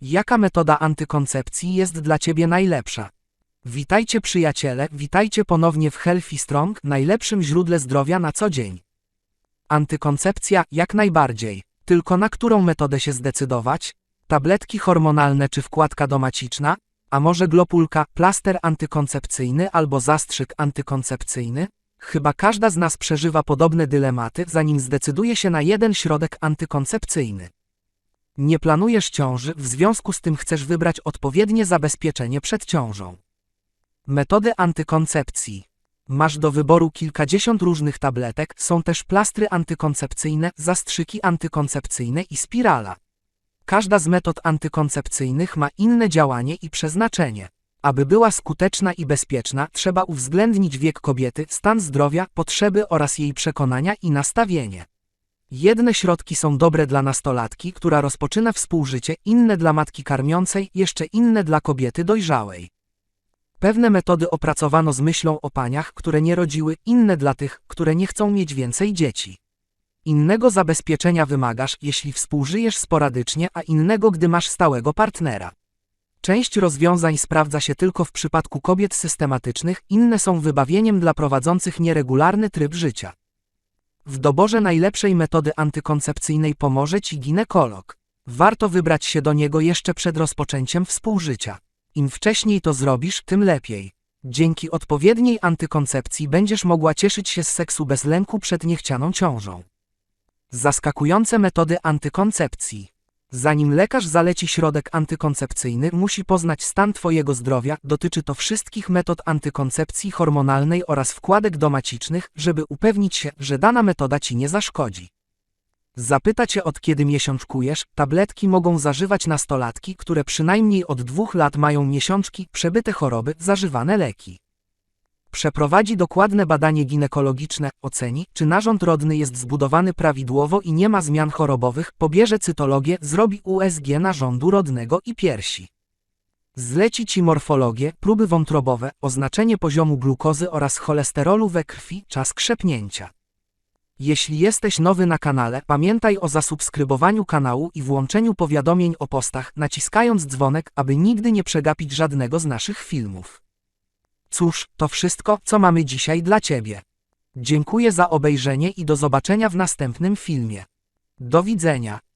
Jaka metoda antykoncepcji jest dla Ciebie najlepsza? Witajcie przyjaciele, witajcie ponownie w Healthy Strong, najlepszym źródle zdrowia na co dzień. Antykoncepcja jak najbardziej. Tylko na którą metodę się zdecydować? Tabletki hormonalne czy wkładka domaciczna? A może glopulka, plaster antykoncepcyjny albo zastrzyk antykoncepcyjny? Chyba każda z nas przeżywa podobne dylematy, zanim zdecyduje się na jeden środek antykoncepcyjny. Nie planujesz ciąży, w związku z tym chcesz wybrać odpowiednie zabezpieczenie przed ciążą. Metody antykoncepcji. Masz do wyboru kilkadziesiąt różnych tabletek, są też plastry antykoncepcyjne, zastrzyki antykoncepcyjne i spirala. Każda z metod antykoncepcyjnych ma inne działanie i przeznaczenie. Aby była skuteczna i bezpieczna, trzeba uwzględnić wiek kobiety, stan zdrowia, potrzeby oraz jej przekonania i nastawienie. Jedne środki są dobre dla nastolatki, która rozpoczyna współżycie, inne dla matki karmiącej, jeszcze inne dla kobiety dojrzałej. Pewne metody opracowano z myślą o paniach, które nie rodziły, inne dla tych, które nie chcą mieć więcej dzieci. Innego zabezpieczenia wymagasz, jeśli współżyjesz sporadycznie, a innego, gdy masz stałego partnera. Część rozwiązań sprawdza się tylko w przypadku kobiet systematycznych, inne są wybawieniem dla prowadzących nieregularny tryb życia. W doborze najlepszej metody antykoncepcyjnej pomoże Ci ginekolog. Warto wybrać się do niego jeszcze przed rozpoczęciem współżycia. Im wcześniej to zrobisz, tym lepiej. Dzięki odpowiedniej antykoncepcji będziesz mogła cieszyć się z seksu bez lęku przed niechcianą ciążą. Zaskakujące metody antykoncepcji. Zanim lekarz zaleci środek antykoncepcyjny, musi poznać stan Twojego zdrowia, dotyczy to wszystkich metod antykoncepcji hormonalnej oraz wkładek domacicznych, żeby upewnić się, że dana metoda Ci nie zaszkodzi. Zapyta Cię od kiedy miesiączkujesz, tabletki mogą zażywać nastolatki, które przynajmniej od dwóch lat mają miesiączki, przebyte choroby, zażywane leki. Przeprowadzi dokładne badanie ginekologiczne, oceni, czy narząd rodny jest zbudowany prawidłowo i nie ma zmian chorobowych, pobierze cytologię, zrobi USG narządu rodnego i piersi. Zleci Ci morfologię, próby wątrobowe, oznaczenie poziomu glukozy oraz cholesterolu we krwi, czas krzepnięcia. Jeśli jesteś nowy na kanale, pamiętaj o zasubskrybowaniu kanału i włączeniu powiadomień o postach, naciskając dzwonek, aby nigdy nie przegapić żadnego z naszych filmów. Cóż, to wszystko, co mamy dzisiaj dla Ciebie. Dziękuję za obejrzenie i do zobaczenia w następnym filmie. Do widzenia.